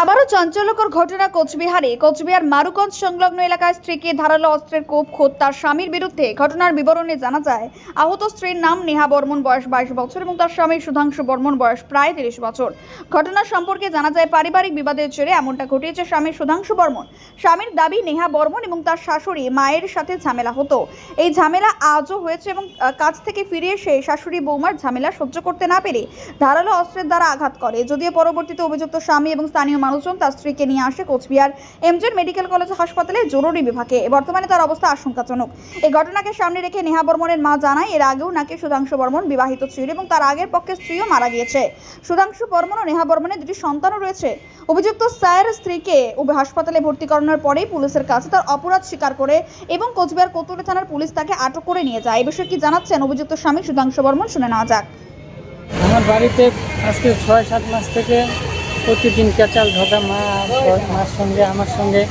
আবারও চাঞ্চল্যকর ঘটনা কোচবিহারে। কোচবিহার মারুগঞ্জ সংলগ্ন এলাকায় স্ত্রীকে ধারালো অস্ত্রের কোপ তার স্বামীর বিরুদ্ধে ঘটনার বিবরণে জানা যায়, আহত স্ত্রীর নাম নেহা বর্মন, বয়স বাইশ বছর এবং তার স্বামী সুধাংশু বর্মন, বয়স প্রায় তিরিশ বছর। ঘটনা সম্পর্কে জানা যায়, পারিবারিক বিবাদের জেরে এমনটা ঘটিয়েছে স্বামী সুধাংশু বর্মন। স্বামীর দাবি, নেহা বর্মন এবং তার শাশুড়ি মায়ের সাথে ঝামেলা হতো। এই ঝামেলা আজও হয়েছে এবং কাজ থেকে ফিরে এসে শাশুড়ি বৌমার ঝামেলা সহ্য করতে না পেরে ধারালো অস্ত্রের দ্বারা আঘাত করে। যদিও পরবর্তীতে অভিযুক্ত স্বামী এবং স্থানীয় মানুষজন তার স্ত্রীকে নিয়ে আসে কোচবিহার। এমজেড মেডিকেল কলেজ হাসপাতালে জরুরি বিভাগে। বর্তমানে তার অবস্থা আশঙ্কাজনক। এই ঘটনাকে সামনে রেখে নেহা বর্মনের মা জানায়, এর আগেও নাকি সুধাংশু বর্মন বিবাহিত ছিল এবং তার আগের পক্ষে স্ত্রীও মারা গিয়েছে। সুধাংশু বর্মন ও নেহা বর্মনের দুটি সন্তানও রয়েছে। অভিযুক্ত স্যার স্ত্রীকে হাসপাতালে ভর্তি করানোর পরেই পুলিশের কাছে তার অপরাধ স্বীকার করে এবং কোচবিহার কোতলে থানার পুলিশ তাকে আটক করে নিয়ে যায়। এ বিষয়ে কি জানাচ্ছেন অভিযুক্ত স্বামী সুধাংশু বর্মন? শুনে নেওয়া যাক। আমার বাড়িতে আজকে ছয়, সাত মাস থেকে প্রতিদিন কেচাল ঢোকা মা মার সঙ্গে আমার সঙ্গে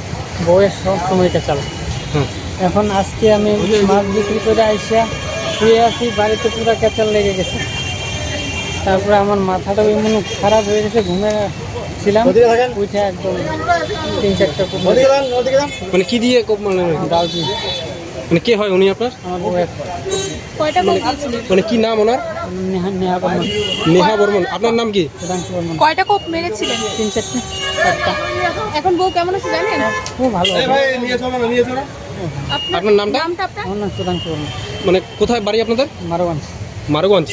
বউয়ের সব সময় কেচাল এখন আজকে আমি মাছ বিক্রি করে আইসা শুয়ে আছি বাড়িতে পুরো কেচাল লেগে গেছে। তারপরে আমার মাথাটা এমন খারাপ হয়ে গেছে ঘুমে ছিলাম উঠে একদম তিন চারটা মানে কি দিয়ে কোপ মারলেন ডাল দিয়ে। মানে কে হয় উনি আপনার? মানে কি নাম ওনার? নেহা নেহা বর্মন। নেহা বর্মন। আপনার নাম কি? কয়টা কোপ মেরেছিলেন? তিন চারটে। এখন বউ কেমন আছে জানেন? খুব ভালো আপনার আপনার নামটা? নামটা আপনার? মানে কোথায় বাড়ি আপনাদের? মারোগঞ্জ। মারুগঞ্জ।